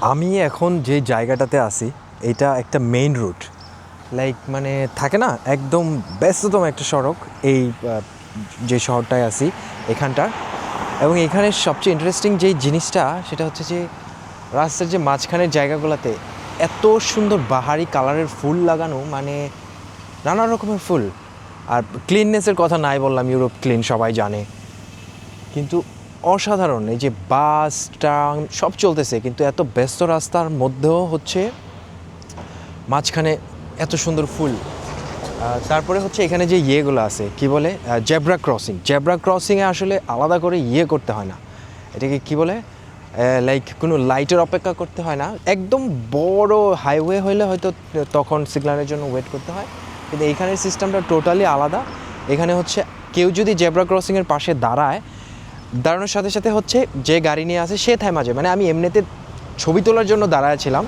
আমি এখন যে জায়গাটাতে আছি, এটা একটা মেইন রুট লাইক মানে থাকে না, একদম ব্যস্ততম একটা সড়ক এই যে শহরটায় আছি, এখানটার। এবং এখানে সবচেয়ে ইন্টারেস্টিং যেই জিনিসটা, সেটা হচ্ছে যে রাস্তার যে মাঝখানের জায়গাগুলোতে এত সুন্দর বাহারি কালারের ফুল লাগানো মানে নানা রকমের ফুল। আর ক্লিননেসের কথা নাই বললাম ইউরোপ ক্লিন সবাই জানে। কিন্তু অসাধারণ। এই যে বাস, ট্রাম, সব চলতেছে, কিন্তু এত ব্যস্ত রাস্তার মধ্যেও হচ্ছে মাঝখানে এত সুন্দর ফুল। তারপরে হচ্ছে এখানে যে ইয়েগুলো আছে, কি বলে? Zebra crossing. জেব্রা ক্রসিংয়ে আসলে আলাদা করে ইয়ে করতে হয় না। এটাকে কি বলে? লাইক কোনো লাইটের অপেক্ষা করতে হয় না। একদম বড় হাইওয়ে হইলে হয়তো তখন সিগন্যালের জন্য ওয়েট করতে হয়। কিন্তু এখানের সিস্টেমটা টোটালি আলাদা। এখানে হচ্ছে কেউ যদি জেব্রা ক্রসিংয়ের পাশে দাঁড়ায় দাঁড়ানোর সাথে সাথে হচ্ছে যে গাড়ি নিয়ে আসে, সে থাইমা যায়। মানে আমি এমনিতে ছবি তোলার জন্য দাঁড়ায় ছিলাম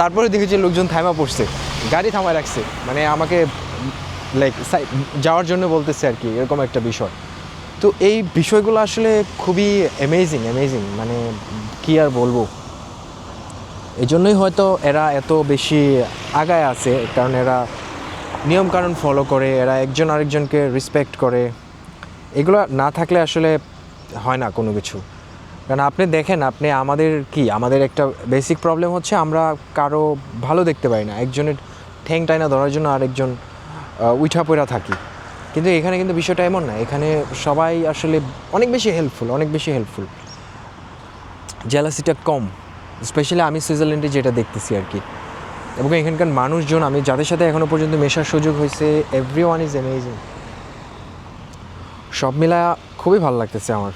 তারপরে দেখেছি লোকজন থাইমা পড়ছে, গাড়ি থামায় রাখছে। মানে আমাকে লাইক যাওয়ার জন্য বলতেছে আর কি, এরকম একটা বিষয়। তো এই বিষয়গুলো আসলে খুবই অ্যামেজিং অ্যামেজিং মানে কি আর বলব? এই জন্যই হয়তো এরা এত বেশি আগায় আছে, কারণ এরা নিয়মকানুন ফলো করে, এরা একজন আরেকজনকে রেসপেক্ট করে। এগুলো না থাকলে আসলে হয় না কোনো কিছু। কারণ আপনি দেখেন, আপনি আমাদের কি, আমাদের একটা বেসিক প্রবলেম হচ্ছে আমরা কারও ভালো দেখতে পাই না। একজনের ঠ্যাং টাইনা ধরার জন্য আরেকজন উঠা পড়া থাকি। কিন্তু এখানে কিন্তু বিষয়টা এমন না। এখানে সবাই আসলে অনেক বেশি হেল্পফুল অনেক বেশি হেল্পফুল জেলাসিটা কম। স্পেশালি আমি সুইজারল্যান্ডে যেটা দেখতেছি আর কি এবং এখানকার মানুষজন, আমি যাদের সাথে এখনও পর্যন্ত মেশার সুযোগ হয়েছে এভরি ওয়ান ইজ অ্যামেজিং সব মিলা খুবই ভালো লাগতেছে আমার।